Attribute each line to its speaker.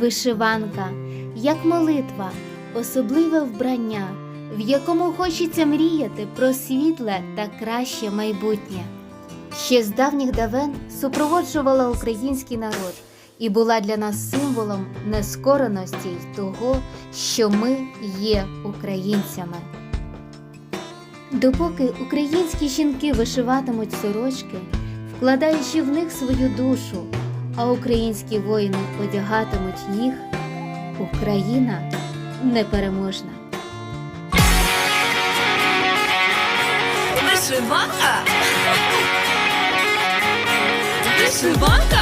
Speaker 1: Вишиванка, як молитва, особливе вбрання, в якому хочеться мріяти про світле та краще майбутнє. Ще з давніх давен супроводжувала український народ і була для нас символом нескореності й того, що ми є українцями. Допоки українські жінки вишиватимуть сорочки, вкладаючи в них свою душу, а українські воїни одягатимуть їх, Україна непереможна.
Speaker 2: Вишиванка? Вишиванка?